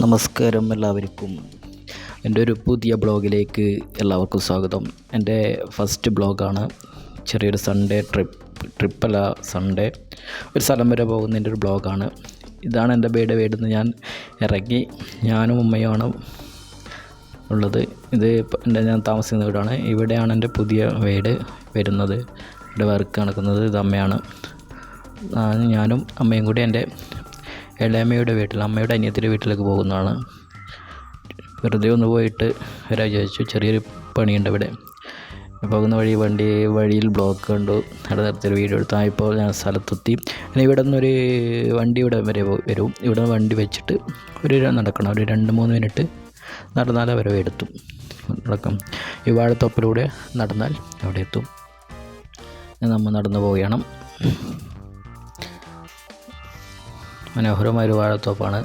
നമസ്കാരം എല്ലാവർക്കും. എന്റെ ഒരു പുതിയ ബ്ലോഗിലേക്ക് എല്ലാവർക്കും സ്വാഗതം. എന്റെ ഫസ്റ്റ് ബ്ലോഗാണ്. ചെറിയൊരു സൺഡേ ട്രിപ്പ് ട്രിപ്പല്ല സൺഡേ ഒരു സ്ഥലം വരെ പോകുന്നതിന്റെ ഒരു ബ്ലോഗാണ്. ഇതാണ് എന്റെ വീട്. നിന്ന് ഞാൻ ഇറങ്ങി ഞാനും ഉമ്മയുമാണ് ഉള്ളത്. ഇത് എന്റെ ഞാൻ താമസിക്കുന്ന വീടാണ്. ഇവിടെയാണ് എന്റെ പുതിയ വീട് വരുന്നത്. ഇവിടെ വർക്ക് നടക്കുന്നത് ഇത് അമ്മയാണ്. ഞാനും അമ്മയും കൂടി എന്റെ ഇളയമ്മയുടെ വീട്ടിൽ അമ്മയുടെ അനിയത്തിന്റെ വീട്ടിലേക്ക് പോകുന്നതാണ്. വെറുതെ ഒന്ന് പോയിട്ട് വരാൻ വിചാരിച്ചു ചെറിയൊരു പണിയുണ്ട് ഇവിടെ. പോകുന്ന വഴി വണ്ടി വഴിയിൽ ബ്ലോക്ക് കണ്ടു. അവിടെ നേരത്തെ വീഡിയോ എടുത്തു. ഇപ്പോൾ ഞാൻ സ്ഥലത്തെത്തി. പിന്നെ ഇവിടെ നിന്നൊരു വണ്ടി ഇവിടെ വരെ വരും. ഇവിടെ നിന്ന് വണ്ടി വെച്ചിട്ട് ഒരു നടക്കണം. ഒരു രണ്ട് മൂന്ന് മിനിറ്റ് നടന്നാൽ വരെ എത്തും. നടക്കും. ഈ വാഴത്തോപ്പിലൂടെ നടന്നാൽ അവിടെ എത്തും. നമ്മൾ നടന്നു പോവുകയാണ്. മനോഹരമായ ഒരു വാഴത്തോപ്പാണ്.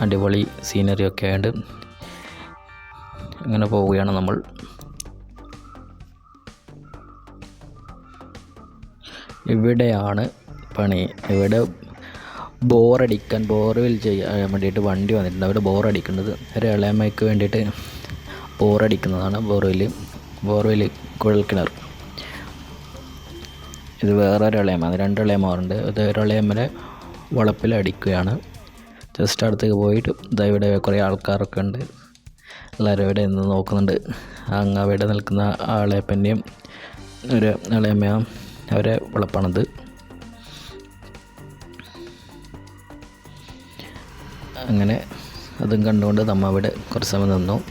അടിപൊളി സീനറി ഒക്കെ ആയിട്ട് അങ്ങനെ പോവുകയാണ് നമ്മൾ. ഇവിടെയാണ് പണി. ഇവിടെ ബോറടിക്കാൻ ബോർവെൽ ചെയ്യാൻ വേണ്ടിയിട്ട് വണ്ടി വന്നിട്ടുണ്ട്. അവിടെ ബോറടിക്കുന്നത്. ഒരു ഇളയമ്മയ്ക്ക് വേണ്ടിയിട്ട് ബോറടിക്കുന്നതാണ് ബോർവെൽ. ബോർവെൽ കുഴൽക്കിണർ ഇത് വേറൊരു ഇളയമ്മ. അത് രണ്ട് ഇളയമ്മമാരുണ്ട്. ഇത് ഒരു ഇളയമ്മനെ വളപ്പിൽ അടിക്കുകയാണ്. ജസ്റ്റ് അടുത്തേക്ക് പോയിട്ട് ഇതാ ഇവിടെ കുറേ ആൾക്കാരൊക്കെ ഉണ്ട്. എല്ലാവരും ഇവിടെ നിന്ന് നോക്കുന്നുണ്ട്. അങ്ങ് അവിടെ നിൽക്കുന്ന ആളെപ്പന്റെയും ഒരു ഇളയമ്മയും അവരെ വളപ്പാണത്. അങ്ങനെ അതും കണ്ടുകൊണ്ട് നമ്മ അവിടെ കുറച്ച് സമയം നിന്നു.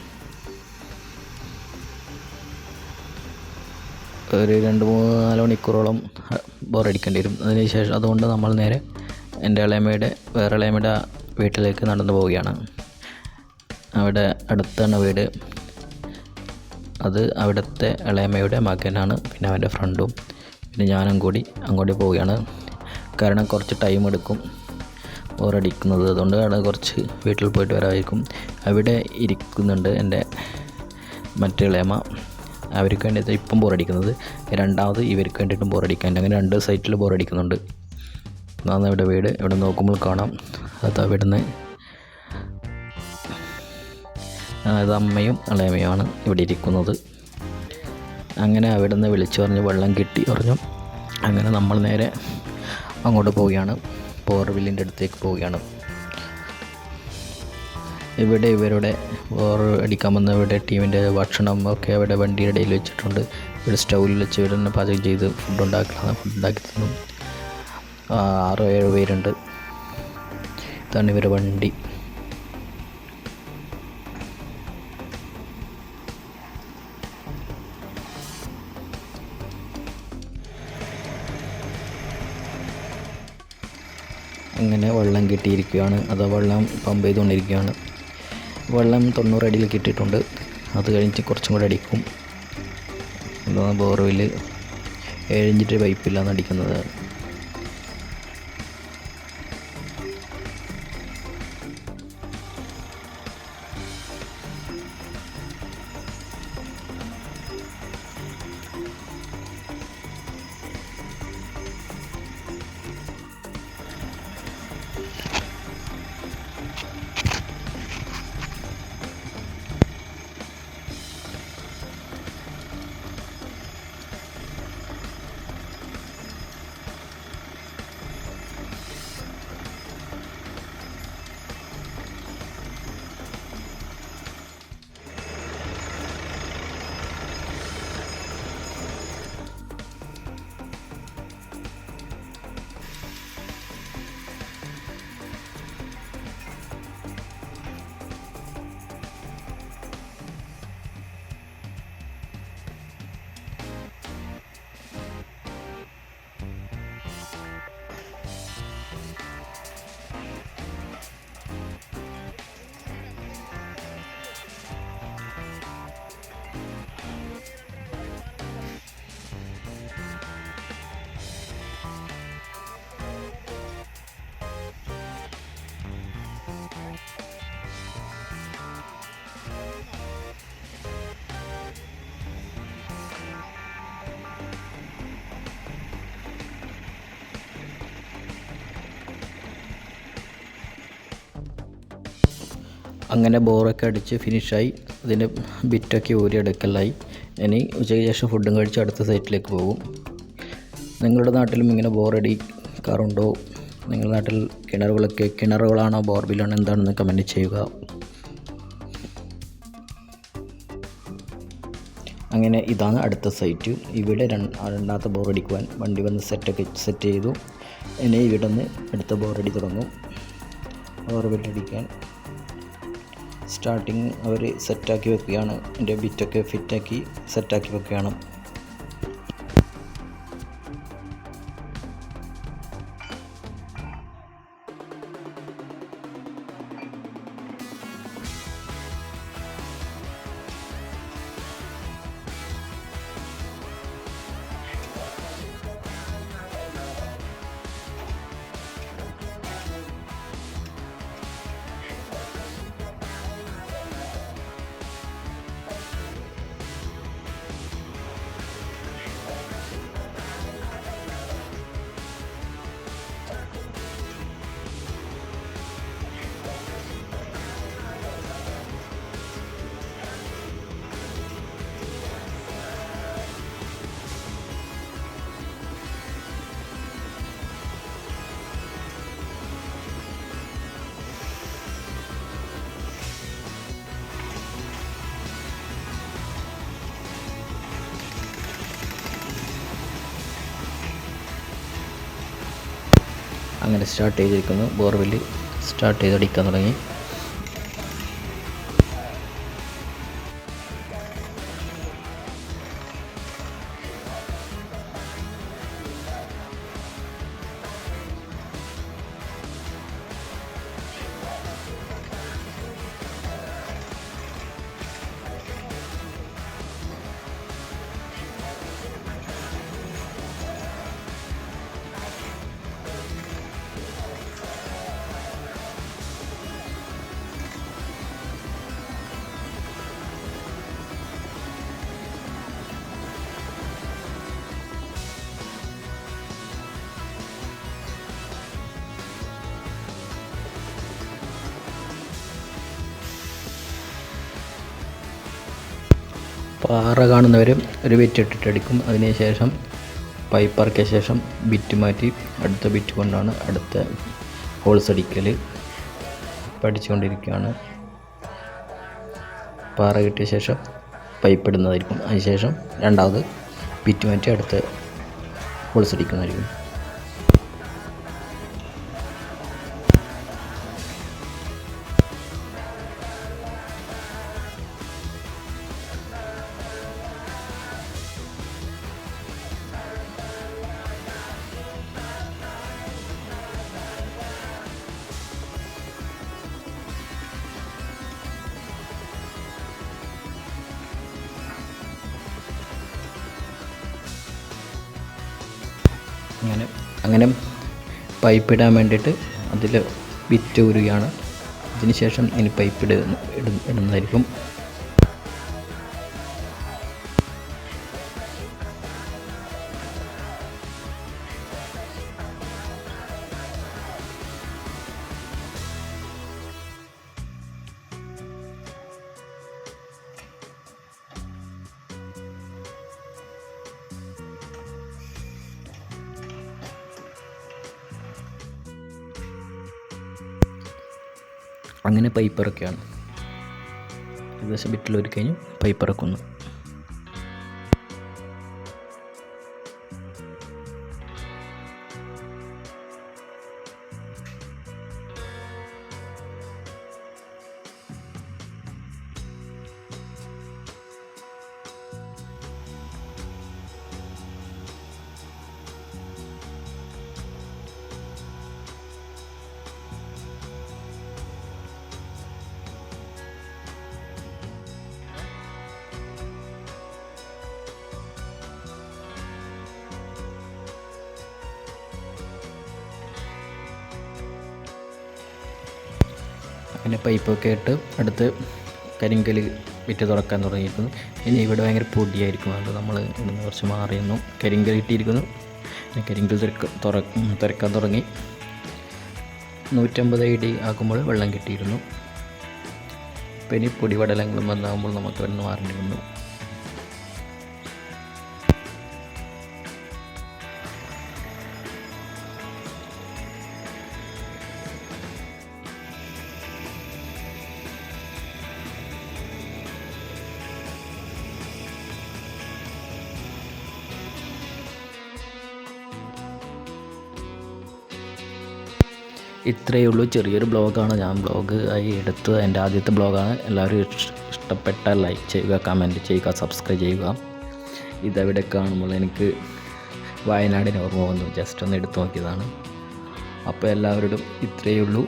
ഒരു രണ്ട് മൂന്ന് നാല് മണിക്കൂറോളം ബോറടിക്കേണ്ടി വരും. അതിനുശേഷം അതുകൊണ്ട് നമ്മൾ നേരെ എന്റെ ഇളയമ്മയുടെ വേറെ ഇളയമ്മയുടെ വീട്ടിലേക്ക് നടന്നു പോവുകയാണ്. അവിടെ അടുത്താണ് വീട്. അത് അവിടുത്തെ ഇളയമ്മയുടെ മകനാണ് പിന്നെ അവന്റെ ഫ്രണ്ടും പിന്നെ ഞാനും കൂടി അങ്ങോട്ട് പോവുകയാണ്. കാരണം കുറച്ച് ടൈം എടുക്കും ബോറടിക്കുന്നത്. അതുകൊണ്ട് അവിടെ കുറച്ച് വീട്ടിൽ പോയിട്ട് വരാമായിരിക്കും അവിടെ ഇരിക്കുന്നുണ്ട് എന്റെ മറ്റേ ഇളയമ്മ. അവർക്ക് വേണ്ടിയിട്ട് ഇപ്പം ബോറടിക്കുന്നത്. രണ്ടാമത് ഇവർക്ക് വേണ്ടിയിട്ടും ബോറടിക്കാൻ. അങ്ങനെ രണ്ട് സൈറ്റിൽ ബോറടിക്കുന്നുണ്ട്. അതാണ് ഇവിടെ വീട്. ഇവിടെ നോക്കുമ്പോൾ കാണാം. അത് അവിടുന്ന് അത് അമ്മയും ഇളയമ്മയുമാണ് ഇവിടെ ഇരിക്കുന്നത്. അങ്ങനെ അവിടുന്ന് വിളിച്ചു പറഞ്ഞ് വെള്ളം കിട്ടി പറഞ്ഞു. അങ്ങനെ നമ്മൾ നേരെ അങ്ങോട്ട് പോവുകയാണ്. ബോർവില്ലിന്റെ അടുത്തേക്ക് പോവുകയാണ്. ഇവിടെ ഇവരുടെ ബോർ അടിക്കാൻ വന്ന ഇവിടെ ടീമിന്റെ ഭക്ഷണം ഒക്കെ അവിടെ വണ്ടിയുടെ ഇടയിൽ വെച്ചിട്ടുണ്ട്. ഇവിടെ സ്റ്റൗവിൽ വെച്ച് ഇവിടെ തന്നെ പാചകം ചെയ്ത് ഫുഡ് ഉണ്ടാക്കണം ഫുഡ് ഉണ്ടാക്കി തന്നു. ആറോ ഏഴോ പേരുണ്ട്. ഇതാണ് ഇവരുടെ വണ്ടി. അങ്ങനെ വെള്ളം കിട്ടിയിരിക്കുകയാണ്. അത് വെള്ളം പമ്പ് ചെയ്തുകൊണ്ടിരിക്കുകയാണ്. വെള്ളം തൊണ്ണൂറ് അടിയിൽ കിട്ടിയിട്ടുണ്ട്. അത് കഴിഞ്ഞിട്ട് കുറച്ചും കൂടെ അടിക്കും. എന്താണ് ബോർവെൽ ഏഴിഞ്ചിട്ട് പൈപ്പിലാണ് അടിക്കുന്നത്. അങ്ങനെ ബോറൊക്കെ അടിച്ച് ഫിനിഷായി അതിന്റെ ബിറ്റൊക്കെ ഊരി എടുക്കലായി ഇനി ഉച്ചയ്ക്ക് ശേഷം ഫുഡും കഴിച്ച് അടുത്ത സൈറ്റിലേക്ക് പോകും. നിങ്ങളുടെ നാട്ടിലും ഇങ്ങനെ ബോറടിക്കാറുണ്ടോ നിങ്ങളുടെ നാട്ടിൽ കിണറുകളൊക്കെ കിണറുകളാണോ ബോർബിലാണോ എന്താണെന്ന് കമന്റ് ചെയ്യുക. അങ്ങനെ ഇതാണ് അടുത്ത സൈറ്റ്. ഇവിടെ രണ്ടാമത്തെ ബോറടിക്കുവാൻ വണ്ടി വന്ന് സെറ്റൊക്കെ സെറ്റ് ചെയ്തു. ഇനി ഇവിടെ നിന്ന് അടുത്ത ബോറടി തുടങ്ങും. ബോർബിലടിക്കാൻ സ്റ്റാർട്ടിങ് അവർ സെറ്റാക്കി വെക്കുകയാണ്. എന്റെ ബിറ്റൊക്കെ ഫിറ്റാക്കി സെറ്റാക്കി വെക്കുകയാണ്. അങ്ങനെ സ്റ്റാർട്ട് ചെയ്തിരിക്കുന്നു. ബോർവെൽ സ്റ്റാർട്ട് ചെയ്തടിക്കാൻ തുടങ്ങി. പാറ കാണുന്നവരും ഒരു ബിറ്റ് ഇട്ടിട്ട് അടിക്കും. അതിനുശേഷം പൈപ്പ് ഇറക്കിയ ശേഷം ബിറ്റ് മാറ്റി അടുത്ത ബിറ്റ് കൊണ്ടാണ് അടുത്ത ഹോൾസ് അടിക്കൽ പഠിച്ചുകൊണ്ടിരിക്കുകയാണ്. പാറ കിട്ടിയ ശേഷം പൈപ്പ് ഇടുന്നതായിരിക്കും. അതിനുശേഷം രണ്ടാമത് ബിറ്റ് മാറ്റി അടുത്ത ഹോൾസ് അടിക്കുന്നതായിരിക്കും. അങ്ങനെ അങ്ങനെ പൈപ്പ് ഇടാൻ വേണ്ടിയിട്ട് അതിൽ വിറ്റ് ഊരുകയാണ് അതിന് ശേഷം ഇനി പൈപ്പ് ഇടുന്ന ഇടുന്ന- ഇടുന്നതായിരിക്കും. അങ്ങനെ പൈപ്പ് ഇറക്കുകയാണ് ഏകദേശം ബിറ്റിൽ ഒരു കഴിഞ്ഞ് പൈപ്പ് അങ്ങനെ പൈപ്പൊക്കെ ഇട്ട് അടുത്ത് കരിങ്കൽ വിറ്റ് തുറക്കാൻ തുടങ്ങിയിരിക്കുന്നു ഇനി ഇവിടെ ഭയങ്കര പൊടിയായിരിക്കും. അതുകൊണ്ട് നമ്മൾ ഇവിടുന്ന് കുറച്ച് മാറിയിരുന്നു കരിങ്കൽ ഇട്ടിരിക്കുന്നു. പിന്നെ കരിങ്കൽ തുറ തുറക്കാൻ തുടങ്ങി. നൂറ്റമ്പത് ഐ ഡി ആക്കുമ്പോൾ വെള്ളം കിട്ടിയിരുന്നു. പൊടി പൊടിപടലങ്ങളും വന്നാകുമ്പോൾ നമുക്ക് ഒന്ന് മാറേണ്ടി വന്നു ഇത്രയേ ഉള്ളൂ. ചെറിയൊരു ബ്ലോഗാണ്. ഞാൻ ബ്ലോഗ് ആയി എടുത്തത് എന്റെ ആദ്യത്തെ ബ്ലോഗാണ്. എല്ലാവരും ഇഷ്ടപ്പെട്ട ലൈക്ക് ചെയ്യുക കമന്റ് ചെയ്യുക സബ്സ്ക്രൈബ് ചെയ്യുക. ഇതെവിടെ കാണുമ്പോൾ എനിക്ക് വയനാടിന് ഓർമ്മ വന്നു. ജസ്റ്റ് ഒന്ന് എടുത്തു നോക്കിയതാണ്. അപ്പോൾ എല്ലാവരോടും ഇത്രയേ ഉള്ളൂ.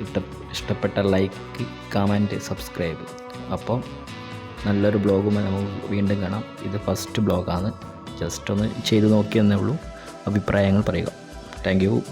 ഇഷ്ട ഇഷ്ടപ്പെട്ട ലൈക്ക് കമന്റ് സബ്സ്ക്രൈബ് അപ്പോൾ നല്ലൊരു ബ്ലോഗുമായി നമുക്ക് വീണ്ടും കാണാം. ഇത് ഫസ്റ്റ് ബ്ലോഗാണ്. ജസ്റ്റ് ഒന്ന് ചെയ്ത് നോക്കിയെന്നേ ഉള്ളൂ. അഭിപ്രായങ്ങൾ പറയുക. Thank you